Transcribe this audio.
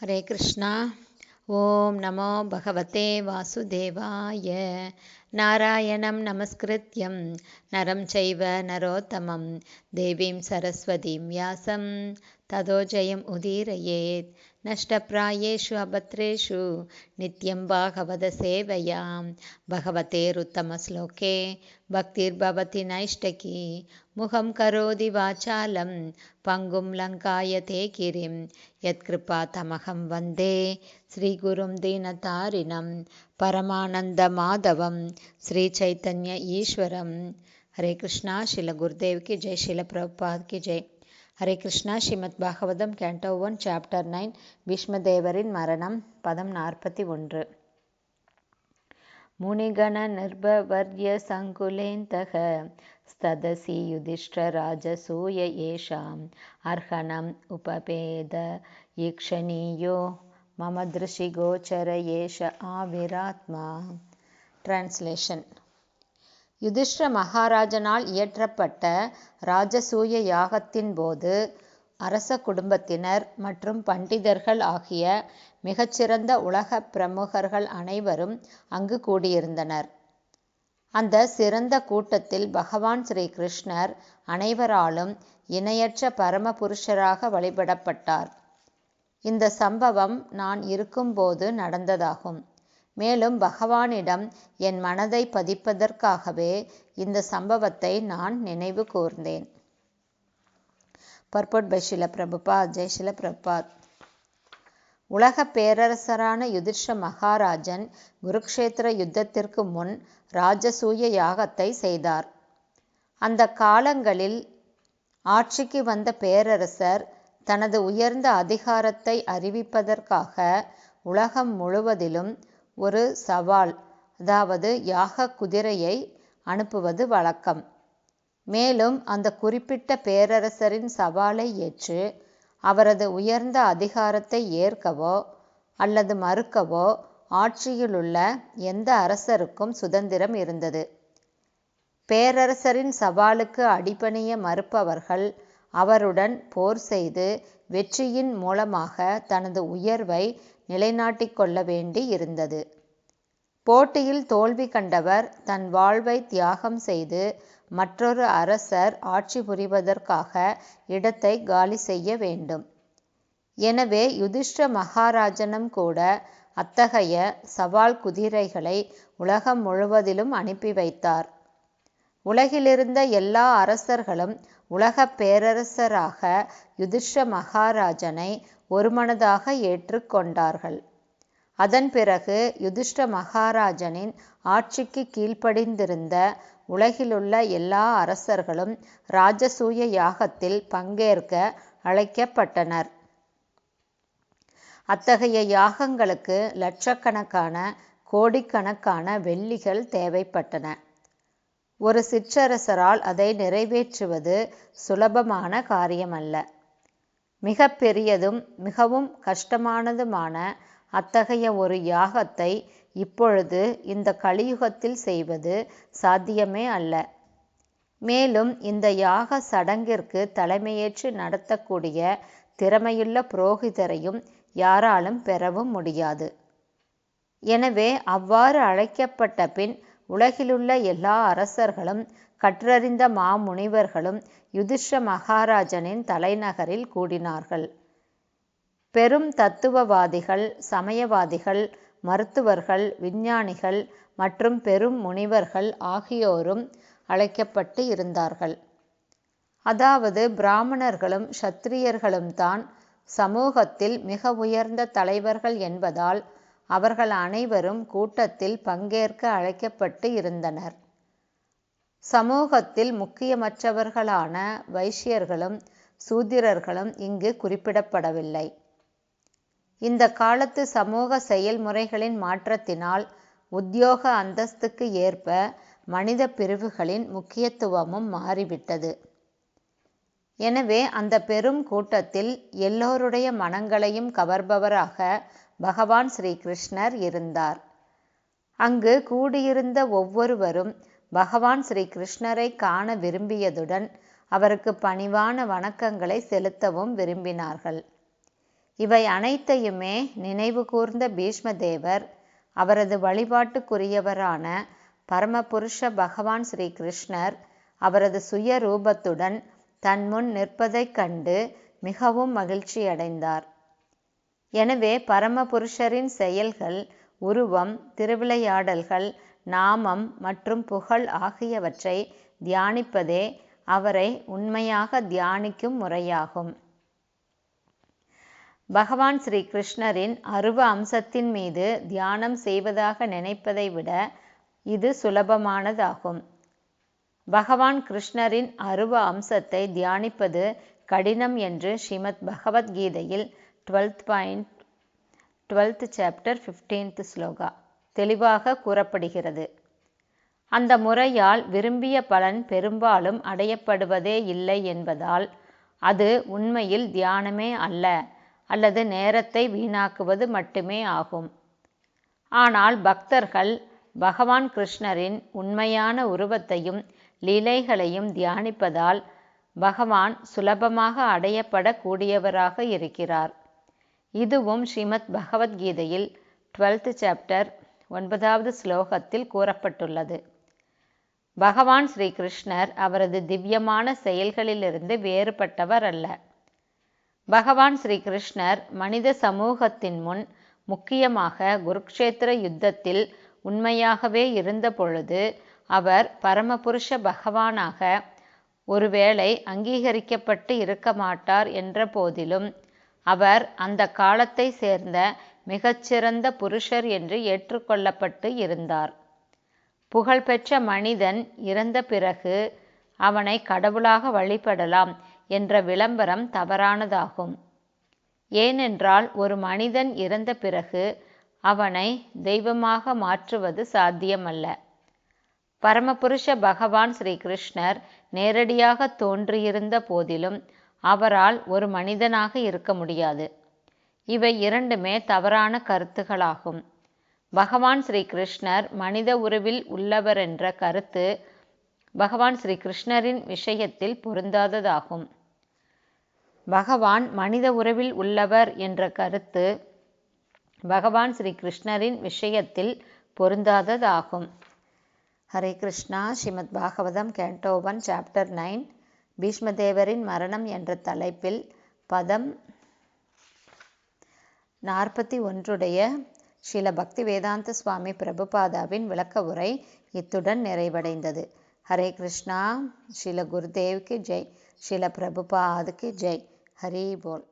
ஹரே கிருஷ்ணா. ஓம் நமோ பகவதே வாசுதேவாய. நாராயணம் நமஸ்கிருத்யம். நரம் செய்வ நரோத்தமம். தேவீம் சரஸ்வதீம் வியாசம். ततो जयम् उदीरयेत् नष्टप्रायेषु अभद्रेषु नित्यं भागवतसेवयां भगवतेरुत्तमश्लोके भक्तिर्भवति नैष्टकी मुखं करोति वाचालं पङ्गुं लङ्कायते गिरिं यत्कृपातमहं वन्दे श्रीगुरुं दीनतारिणं परमानन्दमाधवं श्रीचैतन्य ईश्वरं हरे कृष्णा शिल गुरुदेव की जय शिल प्रभुपाद की जय Hare Krishna. Srimad Bhagavatam canto one chapter nine பீஷ்மதேவரின் மரணம் பதம் நாற்பத்தி ஒன்று. முனிகண நிர்பவர்ய சங்குலேந்தக ஸ்ததசி யுதிஷ்டராஜசூய ஏஷாம் அர்ஹணம் உபபேத ஈக்ஷணீயோ மம திருஷிகோச்சர ஏஷ ஆவிராத்மா. டிரான்ஸ்லேஷன் யுதிஷ்ட மகாராஜனால் இயற்றப்பட்ட ராஜசூய யாகத்தின் போது அரச குடும்பத்தினர் மற்றும் பண்டிதர்கள் ஆகிய மிகச்சிறந்த உலக பிரமுகர்கள் அனைவரும் அங்கு கூடியிருந்தனர். அந்த சிறந்த கூட்டத்தில் பகவான் ஸ்ரீ கிருஷ்ணர் அனைவராலும் இணையற்ற பரமபுருஷராக வழிபடப்பட்டார். இந்த சம்பவம் நான் இருக்கும்போது நடந்ததாகும். மேலும் பகவானிடம் என் மனதை பதிப்பதற்காகவே இந்த சம்பவத்தை நான் நினைவு கூர்ந்தேன். பர்பட் பை ஷில பிரபுபாத் ஜெய் பிரபாத். உலக பேரரசரான யுதிர்ஷ மகாராஜன் குருக்ஷேத்திர யுத்தத்திற்கு முன் ராஜசூய யாகத்தை செய்தார். அந்த காலங்களில் ஆட்சிக்கு வந்த பேரரசர் தனது உயர்ந்த அதிகாரத்தை அறிவிப்பதற்காக உலகம் முழுவதிலும் ஒரு சவால். அதாவது யாக குதிரையை அனுப்புவது வழக்கம். மேலும் அந்த குறிப்பிட்ட பேரரசரின் சவாலை ஏற்று அவரது உயர்ந்த அதிகாரத்தை ஏற்கவோ அல்லது மறுக்கவோ ஆட்சியிலுள்ள எந்த அரசருக்கும் சுதந்திரம் இருந்தது. பேரரசரின் சவாலுக்கு அடிபணிய மறுப்பவர்கள் அவருடன் போர் செய்து வெற்றியின் மூலமாக தனது உயர்வை நிலைநாட்டிக் கொள்ள வேண்டி இருந்தது. போட்டியில் தோல்வி கண்டவர் தன் வாழ்வை தியாகம் செய்து மற்றொரு அரசர் ஆட்சி புரிவதற்காக இடத்தை காலி செய்ய வேண்டும். எனவே யுதிஷ்ட மகாராஜனும் கூட அத்தகைய சவால் குதிரைகளை உலகம் முழுவதிலும் அனுப்பி வைத்தார். உலகிலிருந்த எல்லா அரசர்களும் உலக பேரரசராக யுதிஷ்ட மகாராஜனை ஒருமனதாக ஏற்றுக்கொண்டார்கள் அதன் பிறகு யுதிஷ்ட மகாராஜனின் ஆட்சிக்கு கீழ்ப்படிந்திருந்த உலகிலுள்ள எல்லா அரசர்களும் ராஜசூய யாகத்தில் பங்கேற்க அழைக்கப்பட்டனர். அத்தகைய யாகங்களுக்கு லட்சக்கணக்கான கோடிக்கணக்கான வெள்ளிகள் தேவைப்பட்டன. ஒரு சிற்றரசரால் அதை நிறைவேற்றுவது சுலபமான காரியமல்ல. மிக பெரியதும் மிகவும் கஷ்டமானதுமான அத்தகைய ஒரு யாகத்தை இப்பொழுது இந்த கலியுகத்தில் செய்வது சாத்தியமே அல்ல. மேலும் இந்த யாக சடங்கிற்கு தலைமையேற்று நடத்தக்கூடிய திறமையுள்ள புரோகிதரையும் யாராலும் பெறவும் முடியாது. எனவே அவ்வாறு அழைக்கப்பட்ட பின் உலகிலுள்ள எல்லா அரசர்களும் கற்றறிந்த மாமுனிவர்களும் யுதிஷ்ட மகாராஜனின் தலைநகரில் கூடினார்கள். பெரும் தத்துவவாதிகள் சமயவாதிகள் மருத்துவர்கள் விஞ்ஞானிகள் மற்றும் பெரும் முனிவர்கள் ஆகியோரும் அழைக்கப்பட்டு இருந்தார்கள். அதாவது பிராமணர்களும் சத்திரியர்களும் தான் சமூகத்தில் மிக உயர்ந்த தலைவர்கள் என்பதால் அவர்கள் அனைவரும் கூட்டத்தில் பங்கேற்க அழைக்கப்பட்டு இருந்தனர். சமூகத்தில் முக்கியமற்றவர்களான வைஷ்யர்களும் சூத்திரர்களும் இங்கு குறிப்பிடப்படவில்லை. இந்த காலத்து சமூக செயல்முறைகளின் மாற்றத்தினால் உத்தியோக அந்தஸ்துக்கு ஏற்ப மனித பிரிவுகளின் முக்கியத்துவமும் மாறிவிட்டது. எனவே அந்த பெரும் கூட்டத்தில் எல்லோருடைய மனங்களையும் கவர்பவராக பகவான் ஸ்ரீகிருஷ்ணர் இருந்தார். அங்கு கூடியிருந்த ஒவ்வொருவரும் பகவான் ஸ்ரீகிருஷ்ணரை காண விரும்பியதுடன் அவருக்கு பணிவான வணக்கங்களை செலுத்தவும் விரும்பினார்கள். இவை அனைத்தையுமே நினைவு கூர்ந்த பீஷ்மதேவர் அவரது வழிபாட்டுக்குரியவரான பரமபுருஷ பகவான் ஸ்ரீகிருஷ்ணர் அவரது சுய ரூபத்துடன் தன்முன் நிற்பதைக் கண்டு மிகவும் மகிழ்ச்சியடைந்தார். எனவே பரமபுருஷரின் செயல்கள் உருவம் திருவிளையாடல்கள் நாமம் மற்றும் புகழ் ஆகியவற்றை தியானிப்பதே அவரை உண்மையாக தியானிக்கும் முறையாகும். பகவான் ஸ்ரீ கிருஷ்ணரின் அருவ அம்சத்தின் மீது தியானம் செய்வதாக நினைப்பதை விட இது சுலபமானதாகும். பகவான் கிருஷ்ணரின் அருவ அம்சத்தை தியானிப்பது கடினம் என்று ஸ்ரீமத் பகவத்கீதையில் twelfth point twelfth chapter fifteenth sloka தெளிவாக கூறப்படுகிறது. அந்த முறையால் விரும்பிய பலன் பெரும்பாலும் அடையப்படுவதே இல்லை என்பதால் அது உண்மையில் தியானமே அல்ல அல்லது நேரத்தை வீணாக்குவது மட்டுமே ஆகும். ஆனால் பக்தர்கள் பகவான் கிருஷ்ணரின் உண்மையான உருவத்தையும் லீலைகளையும் தியானிப்பதால் பகவான் சுலபமாக அடையப்படக்கூடியவராக இருக்கிறார். இதுவும் ஸ்ரீமத் பகவத்கீதையில் டுவெல்த் சாப்டர் ஒன்பதாவது ஸ்லோகத்தில் கூறப்பட்டுள்ளது. பகவான் ஸ்ரீ கிருஷ்ணர் அவரது திவ்யமான செயல்களிலிருந்து வேறுபட்டவர் அல்ல. பகவான் ஸ்ரீ கிருஷ்ணர் மனித சமூகத்தின் முன் முக்கியமாக குருக்ஷேத்திர யுத்தத்தில் உண்மையாகவே இருந்த பொழுது அவர் பரமபுருஷ பகவானாக ஒருவேளை அங்கீகரிக்கப்பட்டு இருக்க மாட்டார் என்ற போதிலும் அவர் அந்த காலத்தை சேர்ந்த மிகச்சிறந்த புருஷர் என்று ஏற்றுக்கொள்ளப்பட்டு இருந்தார். புகழ்பெற்ற மனிதன் இறந்த பிறகு அவனை கடவுளாக வழிபடலாம் என்ற விளம்பரம் தவறானதாகும். ஏனென்றால் ஒரு மனிதன் இறந்த பிறகு அவனை தெய்வமாக மாற்றுவது சாத்தியமல்ல. பரமபுருஷ பகவான் ஸ்ரீ கிருஷ்ணர் நேரடியாக தோன்றியிருந்த போதிலும் அவரால் ஒரு மனிதனாக இருக்க முடியாது. இவை இரண்டுமே தவறான கருத்துகளாகும். பகவான் ஸ்ரீ கிருஷ்ணர் மனித உருவில் உள்ளவர் என்ற கருத்து பகவான் ஸ்ரீ கிருஷ்ணரின் விஷயத்தில் பொருந்தாததாகும். பகவான் மனித உறவில் உள்ளவர் என்ற கருத்து பகவான் ஸ்ரீ கிருஷ்ணரின் விஷயத்தில் பொருந்தாததாகும். Hare Krishna. Srimad Bhagavatam canto one chapter nine. பீஷ்மதேவரின் மரணம் என்ற தலைப்பில் பதம் நாற்பத்தி ஒன்றுடைய ஸ்ரீல பக்தி வேதாந்த சுவாமி பிரபுபாதாவின் விளக்க உரை இத்துடன் நிறைவடைந்தது. ஹரே கிருஷ்ணா. ஸ்ரீல குருதேவ்க்கு ஜெய். ஸ்ரீல பிரபுபாதுக்கு ஜெய். ஹரி போல்.